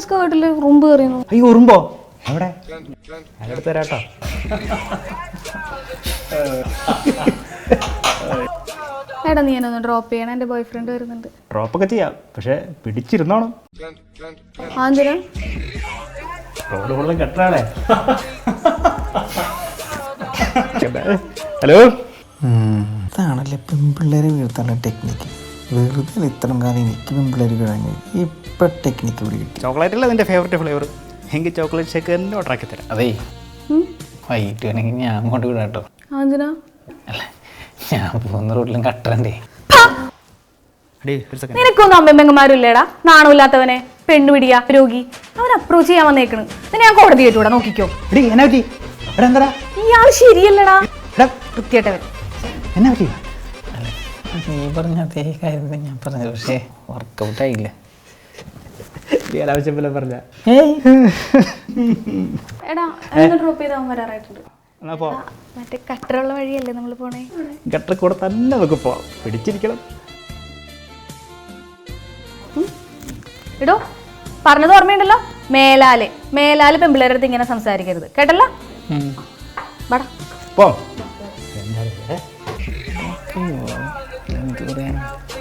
എന്റെ സ്കേർട്ടിൽ ഉറുമ്പ് കയറിയുന്നു അയ്യോ ഉറുമ്പോ അവിടെ? ഞാനെടുത്ത് തരാട്ടോ എടാ നീ എന്നൊന്ന് ഡ്രോപ്പ് ചെയ്യണം. എന്റെ ബോയ് ഫ്രണ്ട് വരുന്നുണ്ട് ഡ്രോപ്പൊക്കെ ചെയ്യാം. പക്ഷെ പിടിച്ചിരുന്നോണം. ആന്തിനാ റോഡ് ഫുള്ളും കെട്ടാണേ. ഹലോ? ഇതാണല്ലേ പെൺപിള്ളേരെ വീഴ്ത്താനുള്ള ടെക്നിക്ക് വെറുതെ ഇത്രയും കാലം എനിക്ക് പെൺപിള്ളേർ കഴിഞ്ഞു ഇപ്പൊ ടെക്നിക്ക് ഇവിടെ കിട്ടി. ചോക്ലേറ്റ് അല്ലേ നിന്റെ ഫേവറേറ്റ് ഫ്ലേവർ എങ്കിൽ ചോക്ലേറ്റ് ഷേക്ക് തന്നെ ഓർഡർ ആക്കി തരാം. അതേ. വൈകിട്ട് വേണമെങ്കിൽ ഞാൻ അങ്ങോട്ട് വിടാം കേട്ടോ. അല്ല ഞാൻ പോകുന്ന റോഡിലും കട്ടറണ്ടേ. നിനക്കൊന്നും അമ്മയമ്മമാരും ഇല്ലേടാ നാണമില്ലാത്തവനെ പെണ്ണുപിടിയ രോഗി. അവൻ അപ്രോച്ച് ചെയ്യാൻ വന്നേക്കണ്. നിന്നെ ഞാൻ കോടതി കേട്ടൂടാ നോക്കിക്കോ. ഇയാൾ ശരിയല്ലടാ. എടാ വൃത്തിയായിട്ടവൻ എന്നാ പറ്റി? നീ പറഞ്ഞ അതേ കാര്യം തന്നെ ഞാൻ പറഞ്ഞത് പക്ഷേ വർക്കൗട്ട് ആയില്ല. നീ അനാവശ്യം പോലെ പറഞ്ഞ? എടാ ഡ്രോപ്പ് ചെയ്ത് വരാറായിട്ടുണ്ട്. പോ. മറ്റേ കട്ടറുള്ള വഴിയല്ലേ നമ്മൾ പോണേ? ഗട്ടർ കൂടെ തന്നെ നമുക്ക് പോവാം. പിടിച്ചിരിക്കണം. ഇടോ പറഞ്ഞത് ഓർമ്മയുണ്ടല്ലോ? മേലാൽ. മേലാൽ പെമ്പിള്ളേരുടെ അടുത്ത് ഇങ്ങനെ സംസാരിക്കരുത്. കേട്ടല്ലോ? yang.